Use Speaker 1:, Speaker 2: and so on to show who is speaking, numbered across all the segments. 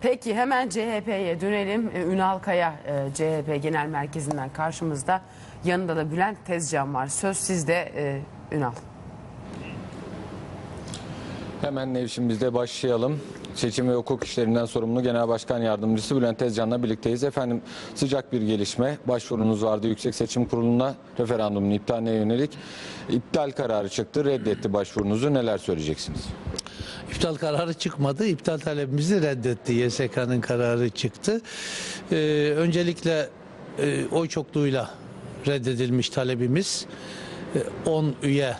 Speaker 1: Peki hemen CHP'ye dönelim. Ee, Ünal Kaya e, CHP Genel Merkezi'nden karşımızda. Yanında da Bülent Tezcan var. Söz sizde e, Ünal.
Speaker 2: Hemen Nevşin'imizde başlayalım. Seçim ve hukuk işlerinden sorumlu Genel Başkan Yardımcısı Bülent Tezcan'la birlikteyiz. Efendim sıcak bir gelişme. Başvurunuz vardı Yüksek Seçim Kurulu'na referandumun iptaline yönelik. İptal kararı çıktı. Reddetti başvurunuzu. Neler söyleyeceksiniz?
Speaker 3: İptal kararı çıkmadı. İptal talebimizi reddetti. YSK'nın kararı çıktı. Ee, öncelikle e, oy çokluğuyla reddedilmiş talebimiz. E, 10 üye e, ip-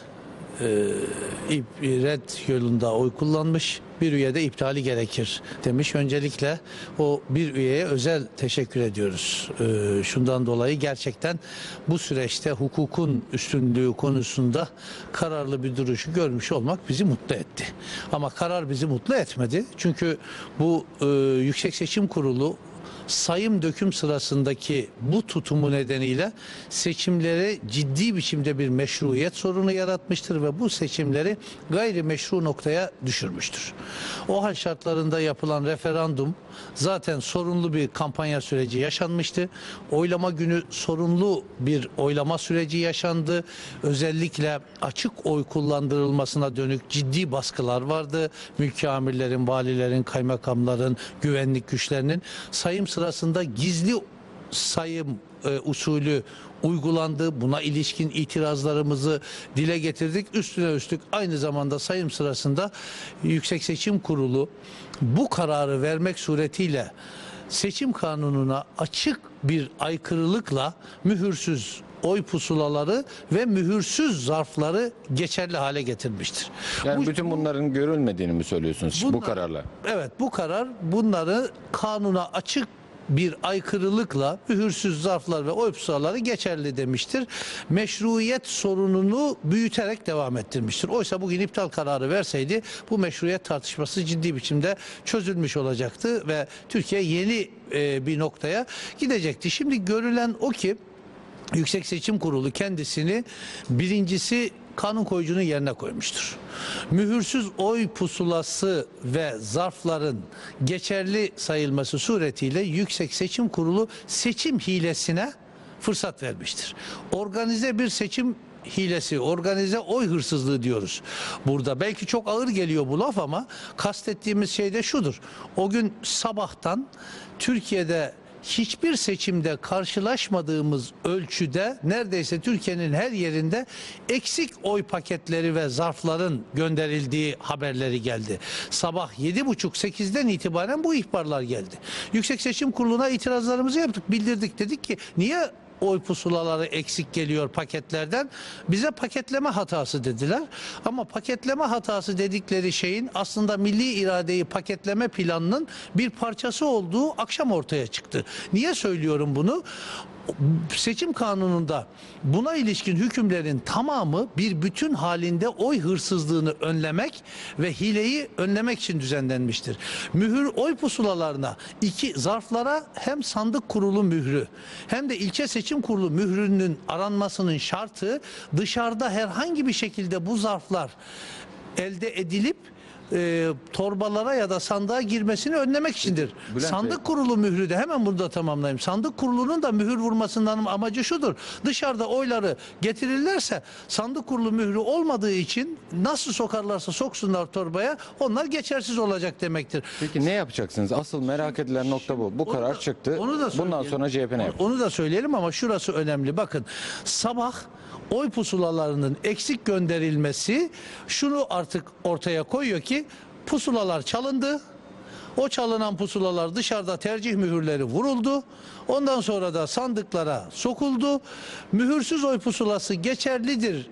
Speaker 3: red yolunda oy kullanmış. Bir üye de iptali gerekir demiş. Öncelikle o bir üyeye özel teşekkür ediyoruz. Ee, şundan dolayı gerçekten bu süreçte hukukun üstünlüğü konusunda kararlı bir duruşu görmüş olmak bizi mutlu etti. Ama karar bizi mutlu etmedi. Çünkü bu e, Yüksek Seçim Kurulu sayım döküm sırasındaki bu tutumu nedeniyle seçimlere ciddi biçimde bir meşruiyet sorunu yaratmıştır ve bu seçimleri gayri meşru noktaya düşürmüştür. O hal şartlarında yapılan referandum zaten sorunlu bir kampanya süreci yaşanmıştı. Oylama günü sorunlu bir oylama süreci yaşandı. Özellikle açık oy kullandırılmasına dönük ciddi baskılar vardı. Mülki amirlerin, valilerin, kaymakamların, güvenlik güçlerinin sayım sırasında gizli sayım e, usulü uygulandı. Buna ilişkin itirazlarımızı dile getirdik. Üstüne üstlük aynı zamanda sayım sırasında Yüksek Seçim Kurulu bu kararı vermek suretiyle seçim kanununa açık bir aykırılıkla mühürsüz oy pusulaları ve mühürsüz zarfları geçerli hale getirmiştir.
Speaker 2: Yani
Speaker 3: Bu-
Speaker 2: bütün bunların görülmediğini mi söylüyorsunuz bu
Speaker 3: Bunlar-
Speaker 2: kararla?
Speaker 3: Evet bu karar bunları kanuna açık bir aykırılıkla mühürsüz zarflar ve oy pusulaları geçerli demiştir. Meşruiyet sorununu büyüterek devam ettirmiştir. Oysa bugün iptal kararı verseydi bu meşruiyet tartışması ciddi biçimde çözülmüş olacaktı ve Türkiye yeni e, bir noktaya gidecekti. Şimdi görülen o ki Yüksek Seçim Kurulu kendisini birincisi kanun koyucunun yerine koymuştur. Mühürsüz oy pusulası ve zarfların geçerli sayılması suretiyle Yüksek Seçim Kurulu seçim hilesine fırsat vermiştir. Organize bir seçim hilesi, organize oy hırsızlığı diyoruz. Burada belki çok ağır geliyor bu laf ama kastettiğimiz şey de şudur. O gün sabahtan Türkiye'de hiçbir seçimde karşılaşmadığımız ölçüde neredeyse Türkiye'nin her yerinde eksik oy paketleri ve zarfların gönderildiği haberleri geldi. Sabah 7.30-8'den itibaren bu ihbarlar geldi. Yüksek Seçim Kurulu'na itirazlarımızı yaptık, bildirdik. Dedik ki niye oy pusulaları eksik geliyor paketlerden. Bize paketleme hatası dediler. Ama paketleme hatası dedikleri şeyin aslında milli iradeyi paketleme planının bir parçası olduğu akşam ortaya çıktı. Niye söylüyorum bunu? Seçim kanununda buna ilişkin hükümlerin tamamı bir bütün halinde oy hırsızlığını önlemek ve hileyi önlemek için düzenlenmiştir. Mühür oy pusulalarına iki zarflara hem sandık kurulu mührü hem de ilçe seçim kurulu mührünün aranmasının şartı dışarıda herhangi bir şekilde bu zarflar elde edilip e, torbalara ya da sandığa girmesini önlemek içindir.
Speaker 2: Bülent
Speaker 3: Sandık
Speaker 2: Bey-
Speaker 3: kurulu mührü de hemen burada tamamlayayım. Sandık kurulunun da mühür vurmasından amacı şudur. Dışarıda oyları getirirlerse sandık kurulu mührü olmadığı için nasıl sokarlarsa soksunlar torbaya onlar geçersiz olacak demektir.
Speaker 2: Peki ne yapacaksınız? Asıl merak edilen nokta bu. Bu
Speaker 3: Onu
Speaker 2: karar
Speaker 3: da-
Speaker 2: çıktı.
Speaker 3: onu da
Speaker 2: Bundan sonra CHP ne yapacak?
Speaker 3: Onu da söyleyelim ama şurası önemli. Bakın sabah oy pusulalarının eksik gönderilmesi şunu artık ortaya koyuyor ki pusulalar çalındı. O çalınan pusulalar dışarıda tercih mühürleri vuruldu. Ondan sonra da sandıklara sokuldu. Mühürsüz oy pusulası geçerlidir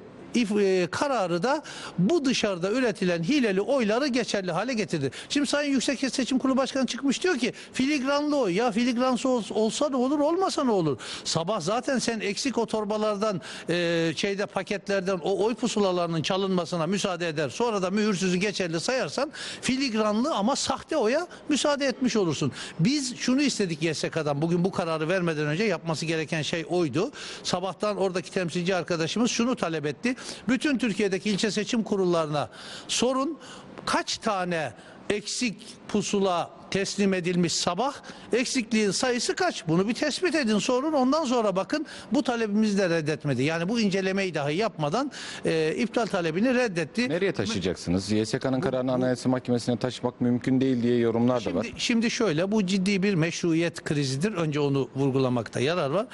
Speaker 3: kararı da bu dışarıda üretilen hileli oyları geçerli hale getirdi. Şimdi Sayın Yüksek Seçim Kurulu Başkanı çıkmış diyor ki filigranlı oy. Ya filigransı ol- olsa ne olur olmasa ne olur? Sabah zaten sen eksik o torbalardan e, şeyde paketlerden o oy pusulalarının çalınmasına müsaade eder. Sonra da mühürsüzü geçerli sayarsan filigranlı ama sahte oya müsaade etmiş olursun. Biz şunu istedik YSK'dan bugün bu kararı vermeden önce yapması gereken şey oydu. Sabahtan oradaki temsilci arkadaşımız şunu talep etti. Bütün Türkiye'deki ilçe seçim kurullarına sorun. Kaç tane eksik pusula teslim edilmiş sabah. Eksikliğin sayısı kaç? Bunu bir tespit edin sorun. Ondan sonra bakın bu talebimizi de reddetmedi. Yani bu incelemeyi dahi yapmadan e, iptal talebini reddetti.
Speaker 2: Nereye taşıyacaksınız? YSK'nın kararını Anayasa Mahkemesi'ne taşımak mümkün değil diye yorumlar da var.
Speaker 3: Şimdi, şimdi şöyle bu ciddi bir meşruiyet krizidir. Önce onu vurgulamakta yarar var.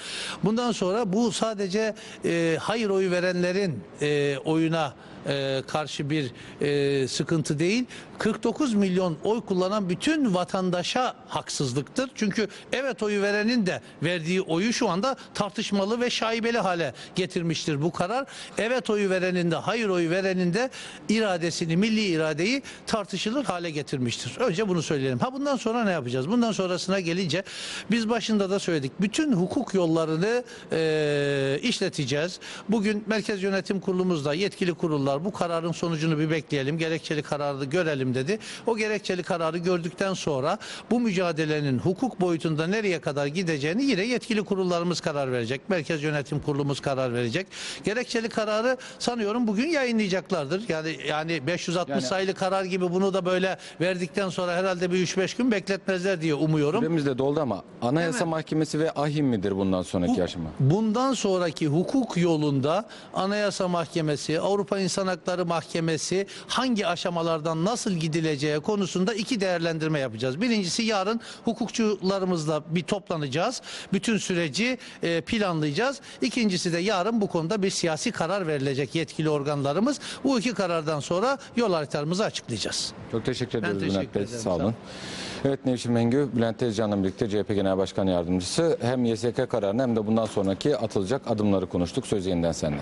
Speaker 3: Bundan sonra bu sadece e, hayır oyu verenlerin e, oyuna e, karşı bir e, sıkıntı değil. 49 milyon oy kullanan bütün vatandaşa haksızlıktır. Çünkü evet oyu verenin de verdiği oyu şu anda tartışmalı ve şaibeli hale getirmiştir bu karar. Evet oyu verenin de hayır oyu verenin de iradesini, milli iradeyi tartışılır hale getirmiştir. Önce bunu söyleyelim. Ha bundan sonra ne yapacağız? Bundan sonrasına gelince biz başında da söyledik. Bütün hukuk yollarını e, işleteceğiz. Bugün Merkez Yönetim Kurulumuzda yetkili kurullar bu kararın sonucunu bir bekleyelim. Gerekçeli kararı görelim dedi. O gerekçeli kararı gördükten sonra bu mücadelenin hukuk boyutunda nereye kadar gideceğini yine yetkili kurullarımız karar verecek. Merkez Yönetim Kurulumuz karar verecek. Gerekçeli kararı sanıyorum bugün yayınlayacaklardır. Yani yani 560
Speaker 2: Yani-
Speaker 3: sayılı karar gibi bunu da böyle verdikten sonra herhalde bir 3-5 gün bekletmezler diye umuyorum.
Speaker 2: Süremiz de doldu ama Anayasa Mahkemesi ve ahim midir bundan sonraki aşama?
Speaker 3: Bundan sonraki hukuk yolunda Anayasa Mahkemesi, Avrupa İnsan Hakları Mahkemesi hangi aşamalardan nasıl gidileceği konusunda iki değerlendirme yapacağız. Birincisi yarın hukukçularımızla bir toplanacağız. Bütün süreci e, planlayacağız. İkincisi de yarın bu konuda bir siyasi karar verilecek yetkili organlarımız. Bu iki karardan sonra yol haritamızı açıklayacağız.
Speaker 2: Çok teşekkür
Speaker 3: Ben
Speaker 2: ediyoruz
Speaker 3: teşekkür
Speaker 2: Bülent Bey.
Speaker 3: ederim,
Speaker 2: Sağ
Speaker 3: olun.
Speaker 2: Evet Nevşin Mengü, Bülent Tezcan'la birlikte CHP Genel Başkan Yardımcısı hem YSK kararını hem de bundan sonraki atılacak adımları konuştuk. Söz yeniden sende.